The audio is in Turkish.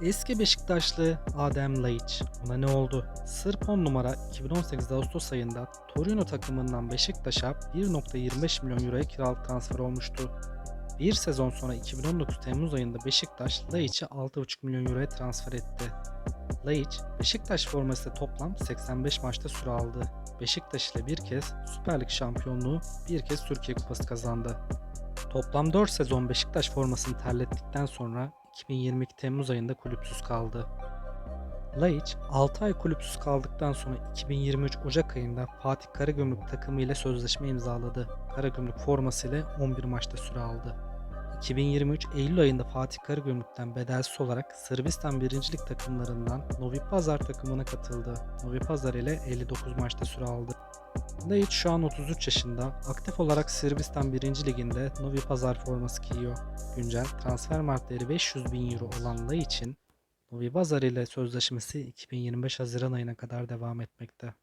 Eski Beşiktaşlı Adem Laiç. Ona ne oldu? Sırp 10 numara 2018 Ağustos ayında Torino takımından Beşiktaş'a 1.25 milyon euroya kiralık transfer olmuştu. Bir sezon sonra 2019 Temmuz ayında Beşiktaş Laiç'i 6.5 milyon euroya transfer etti. Laiç, Beşiktaş formasıyla toplam 85 maçta süre aldı. Beşiktaş ile bir kez Süper Lig şampiyonluğu, bir kez Türkiye Kupası kazandı. Toplam 4 sezon Beşiktaş formasını terlettikten sonra 2022 Temmuz ayında kulüpsüz kaldı. Laiç 6 ay kulüpsüz kaldıktan sonra 2023 Ocak ayında Fatih Karagümrük takımı ile sözleşme imzaladı. Karagümrük formasıyla 11 maçta süre aldı. 2023 Eylül ayında Fatih Karagümrük'ten bedelsiz olarak Sırbistan 1. Lig takımlarından Novi Pazar takımına katıldı. Novi Pazar ile 59 maçta süre aldı. Laiç şu an 33 yaşında. Aktif olarak Sırbistan 1. Liginde Novi Pazar forması giyiyor. Güncel transfer martları 500 bin euro olan Laiç'in Novi Pazar ile sözleşmesi 2025 Haziran ayına kadar devam etmekte.